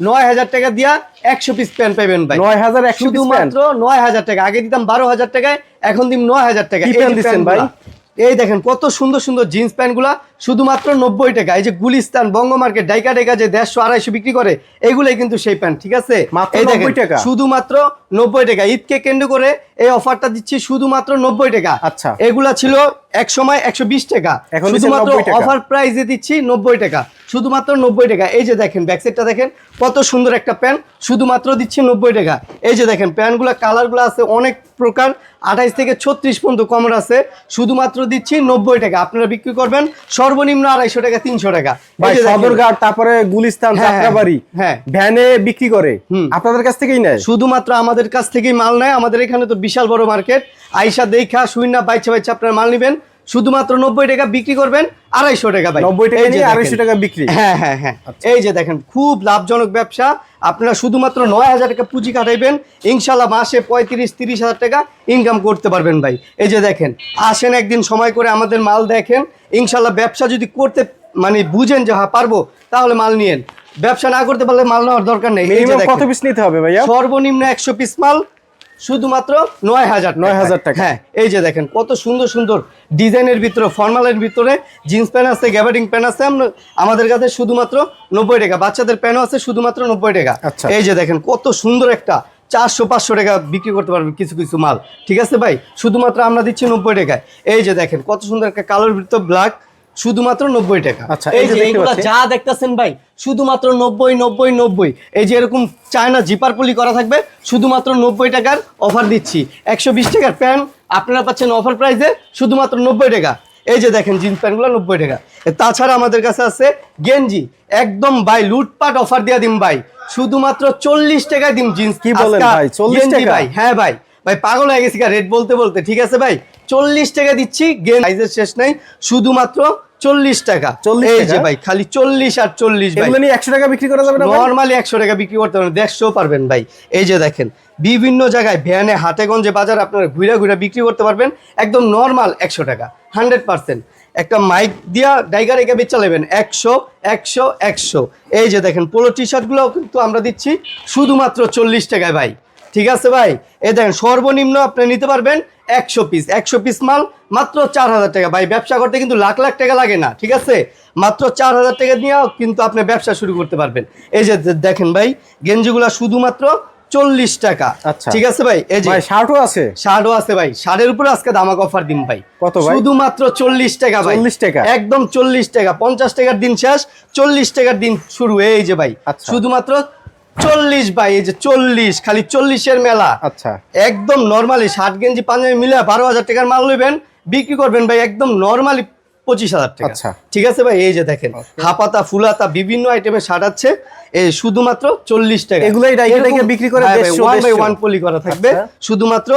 নয় হাজার টাকা দিয়া একশো পিস প্যান্ট পাবেন ভাই। নয় হাজার একশো শুধুমাত্র নয় হাজার টাকা। আগে দিতাম বারো হাজার টাকায় এখন নয় হাজার টাকা এই দিচ্ছেন ভাই? এই দেখেন কত সুন্দর সুন্দর জিন্স প্যান্টগুলা শুধুমাত্র নব্বই টাকা। এই যে গুলিস্তান বঙ্গ মার্কেট ডাইকা ডাইকা যে দেড়শো আড়াইশো বিক্রি করে এগুলাই কিন্তু সেই প্যান্ট ঠিক আছে? এই দেখেন, শুধুমাত্র নব্বই টাকা। ঈদকে কেন্দ্র করে এই অফারটা দিচ্ছি শুধুমাত্র নব্বই টাকা। আচ্ছা। এগুলা ছিল এক সময় একশো বিশ টাকা। এখন শুধুমাত্র অফার প্রাইসে দিচ্ছি নব্বই টাকা। শুধুমাত্র নব্বই টাকা। এই যে দেখেন ব্যাকসাইডটা দেখেন কত সুন্দর একটা প্যান্ট শুধুমাত্র দিচ্ছি নব্বই টাকা। এই যে দেখেন প্যান্টগুলো কালারগুলো আছে অনেক প্রকার। আঠাইশ থেকে ছত্রিশ পর্যন্ত কমর আছে। শুধুমাত্র দিচ্ছি নব্বই টাকা। আপনারা বিক্রি করবেন সর্বনিম্ন আড়াইশো টাকা তিনশো টাকা। সদরঘাট তারপরে গুলিস্তান হ্যাঁ, হ্যাঁ, যাত্রাবাড়ি হ্যাঁ। ভ্যানে বিক্রি করে। হুম। আপনাদের কাছ থেকেই নেয়? শুধুমাত্র আমাদের কাছ থেকেই মাল নেয়। আমাদের এখানে তো বিশাল বড় মার্কেট আইসা দেখা শুইনা বাইচা বাইচা আপনার মাল নেবেন। শুধুমাত্র নব্বই টাকা বিক্রি করবেন আড়াইশো টাকা ভাই 90 টাকা। 250 টাকা বিক্রি। হ্যাঁ হ্যাঁ হ্যাঁ। এই যে দেখেন খুব লাভজনক ব্যবসা। আপনারা শুধুমাত্র নয় হাজার টাকা পুঁজি কাটাইবেন। ইনশাল্লাহ মাসে পঁয়ত্রিশ তিরিশ হাজার টাকা ইনকাম করতে পারবেন ভাই। এই যে দেখেন আসেন একদিন সময় করে আমাদের মাল দেখেন। ইনশাল্লাহ ব্যবসা যদি করতে মানে বুঝেন যে হ্যাঁ পারব তাহলে মাল নিয়েন। ব্যবসা না করতে পারলে মাল নেওয়ার দরকার নেই। কত পিস নিতে হবে ভাইয়া? সর্বনিম্ন একশো পিস মাল শুধুমাত্র নয় হাজার 9,000 টাকা। হ্যাঁ এই যে দেখেন কত সুন্দর সুন্দর ডিজাইনের ভিতরে ফর্মালের ভিতরে জিন্স প্যান্ট আছে গ্যাবার্ডিং প্যান্ট আছে আমরা- আমাদের কাছে শুধুমাত্র নব্বই টাকা। বাচ্চাদের প্যান্টও আছে শুধুমাত্র নব্বই টাকা। আচ্ছা। এই যে দেখেন কত সুন্দর একটা চারশো পাঁচশো টাকা বিক্রি করতে পারবেন কিছু কিছু মাল। ঠিক আছে ভাই? শুধুমাত্র আমরা দিচ্ছি নব্বই টাকায়। এই যে দেখেন কত সুন্দর একটা কালোর ভিতর ব্ল্যাক শুধুমাত্র নব্বই টাকা। আচ্ছা, এই যে যে এইগুলা দেখতেছেন ভাই শুধুমাত্র নব্বই নব্বই নব্বই। এই যে এরকম চায়না জিপার পলি করা থাকবে শুধুমাত্র নব্বই টাকার অফার দিচ্ছি। একশো বিশ টাকার প্যান্ট আপনারা পাচ্ছেন অফার প্রাইসে শুধুমাত্র নব্বই টাকা। এই যে দেখেন জিন্স প্যান্টগুলো নব্বই টাকা। তাছাড়া আমাদের কাছে আছে গেঞ্জি। একদম ভাই লুটপাট অফার দিয়া দিম ভাই। শুধুমাত্র চল্লিশ টাকায় দিম জিন্স। কি বলেন ভাই, 40 গেঞ্জি টাকা? ভাই হ্যাঁ ভাই। ভাই পাগল হয়ে গেছি রেট বলতে বলতে। ঠিক আছে ভাই চল্লিশ টাকা দিচ্ছি গেঞ্জ। শেষ নাই। শুধুমাত্র চল্লিশ টাকা 40 এই যে ভাই খালি চল্লিশ আর চল্লিশ ভাই। একশো টাকা বিক্রি করা যাবে না নর্মালি একশো টাকা বিক্রি করতে পারবেন দেড়শো পারবেন ভাই। এই যে দেখেন বিভিন্ন জায়গায় ভ্যানে হাটেগঞ্জে বাজার আপনারা ঘুরে ঘুরে বিক্রি করতে পারবেন একদম নর্মাল একশো টাকা হান্ড্রেড পার্সেন্ট একটা মাইক দিয়া ডাইগার একে বেচা নেবেন একশো একশো একশো। এই যে দেখেন পোলো টি শার্টগুলোও কিন্তু আমরা দিচ্ছি শুধুমাত্র চল্লিশ টাকায় ভাই। ঠিক আছে ভাই? এ দেখেন সর্বনিম্ন আপনি নিতে পারবেন একশো পিস একশো পিস মাল মাত্র চার হাজার টাকা। ভাই ব্যবসা করতে কিন্তু লাখ লাখ টাকা লাগে না ঠিক আছে? মাত্র চার হাজার টাকা নিয়েও কিন্তু আপনি ব্যবসা শুরু করতে পারবেন। এই যে দেখেন ভাই গেঞ্জিগুলা শুধুমাত্র চল্লিশ টাকা। আচ্ছা। ঠিক আছে ভাই? এই যে ভাই শার্টও আছে? শার্টও আছে ভাই। শার্টের উপরে আজকে দামাক অফার দিন ভাই। কত ভাই? শুধুমাত্র চল্লিশ টাকা ভাই। 40 টাকা? একদম চল্লিশ টাকা। পঞ্চাশ টাকার দিন শেষ চল্লিশ টাকার দিন শুরু। এই যে ভাই আচ্ছা। শুধুমাত্র চল্লিশ ভাই এই যে চল্লিশ খালি চল্লিশের মেলা। আচ্ছা। একদম নর্মালি ষাট গেঞ্জি পাঞ্জাবি মিলে বারো হাজার টাকার মাল নেবেন বিক্রি করবেন ভাই একদম নর্মালি পঁচিশ হাজার টাকা। আচ্ছা। ঠিক আছে ভাই? এই যে দেখেন হাপাতা ফুলাতা বিভিন্ন আইটেমের শার্ট আছে এই শুধুমাত্র চল্লিশ টাকা। এগুলাই বিক্রি করে by দেড়শো। one পলি করা থাকবে আচ্ছা। শুধুমাত্র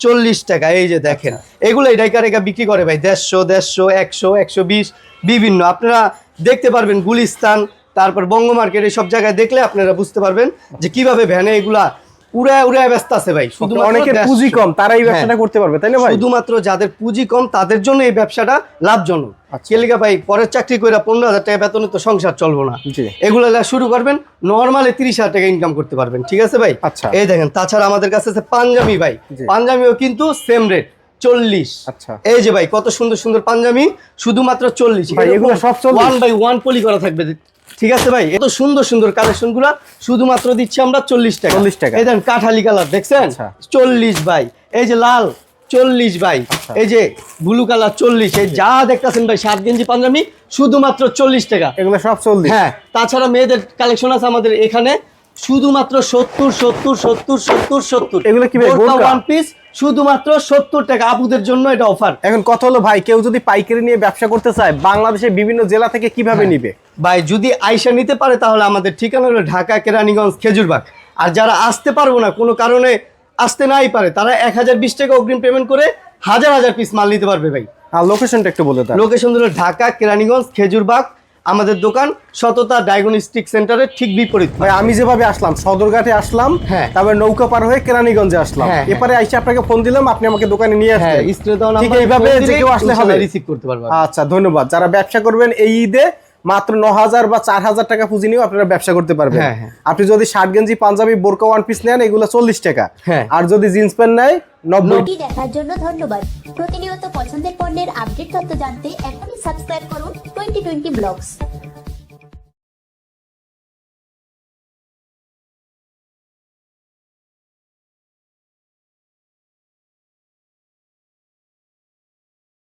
চল্লিশ টাকা। এই যে দেখেন এগুলো ডাইকা রেখা বিক্রি করে ভাই দেড়শো দেড়শো একশো একশো বিশ বিভিন্ন। আপনারা দেখতে পারবেন গুলিস্তান তারপর বঙ্গ মার্কেট এই সব জায়গায় দেখলে আপনারা বুঝতে পারবেন যে কীভাবে ভ্যানে এগুলা উড়ায় উড়ায় ব্যস্ত আছে ভাই। শুধুমাত্র অনেকের পুঁজি কম তারা এই হ্যাঁ। ব্যবসাটা করতে পারবে তাই না ভাই? শুধুমাত্র যাদের পুঁজি কম তাদের জন্য এই ব্যবসাটা লাভজনক। আচ্ছা। কেলিকা ভাই পরের চাকরি করে পনেরো হাজার টাকা বেতনে তো সংসার চলবো না। এগুলো শুরু করবেন নর্মালি তিরিশ হাজার টাকা ইনকাম করতে পারবেন ঠিক আছে ভাই? আচ্ছা। এই দেখেন তাছাড়া আমাদের কাছে আছে পাঞ্জাবি ভাই। পাঞ্জাবিও কিন্তু সেম রেট চল্লিশ। আচ্ছা। এই যে ভাই কত সুন্দর সুন্দর পাঞ্জাবি শুধুমাত্র চল্লিশ। ভাই, এগুলো সব ওয়ান বাই ওয়ান পলি করা থাকবে। ঠিক আছে ভাই? এত সুন্দর সুন্দর কালেকশনগুলা শুধুমাত্র দিচ্ছি আমরা চল্লিশ টাকা। 40 টাকা। এই দেখেন কাঠালি কালার দেখছেন? আচ্ছা। চল্লিশ ভাই। এই যে লাল চল্লিশ ভাই। আচ্ছা। এই যে ব্লু কালার চল্লিশ। এই যা দেখতেছেন ভাই সাত গেঞ্জি পাঞ্জাবি শুধুমাত্র চল্লিশ টাকা। এগুলো সব চল্লিশ। হ্যাঁ তাছাড়া মেয়েদের কালেকশন আছে আমাদের এখানে শুধুমাত্র সত্তর সত্তর সত্তর সত্তর সত্তর। এগুলো কি ওয়ান পিস শুধুমাত্র সত্তর টাকা। আপুদের জন্য এটা অফার এখন কথা হলো ভাই কেউ যদি পাইকারি নিয়ে ব্যবসা করতে চায় বাংলাদেশের বিভিন্ন জেলা থেকে কীভাবে হ্যাঁ। নিবে? ভাই যদি আইসা নিতে পারে তাহলে আমাদের ঠিকানা হলো ঢাকা কেরানীগঞ্জ খেজুরবাগ। আর যারা আসতে পারব না কোনো কারণে আসতে নাই পারে তারা এক হাজার বিশ টাকা অগ্রিম পেমেন্ট করে হাজার হাজার পিস মাল নিতে পারবে ভাই। আর লোকেশনটা একটু বলে দেন। লোকেশন হলো ঢাকা কেরানীগঞ্জ খেজুরবাগ আমাদের দোকান সততা ডায়াগনস্টিক সেন্টারের ঠিক বিপরীত। ভাই আমি যেভাবে আসলাম সদরঘাটে আসলাম হ্যাঁ। তারপরে নৌকা পার হয়ে কেরানীগঞ্জে আসলাম। হ্যাঁ, হ্যাঁ। এপারে আইসা আপনাকে ফোন দিলাম আপনি আমাকে দোকানে নিয়ে আসলেন ঠিক এইভাবে যে কেউ আসলে হবে। রিসিভ করতে পারবে। আচ্ছা ধন্যবাদ। যারা ব্যবসা করবেন এই ঈদে মাত্র ন হাজার বা চার হাজার টাকা পুঁজি নিয়েও আপনারা ব্যবসা করতে পারবেন। হ্যাঁ, হ্যাঁ। আপনি যদি শার্ট গেঞ্জি পাঞ্জাবি বোরকা ওয়ান পিস নেন এগুলো চল্লিশ টাকা। হ্যাঁ। আর যদি জিন্স প্যান্ট নেয় নব্বই। দেখার জন্য ধন্যবাদ। প্রতিনিয়ত পছন্দের পণ্যের আপডেট তথ্য জানতে এখনই সাবস্ক্রাইব করুন টোয়েন্টি টোয়েন্টি ব্লগস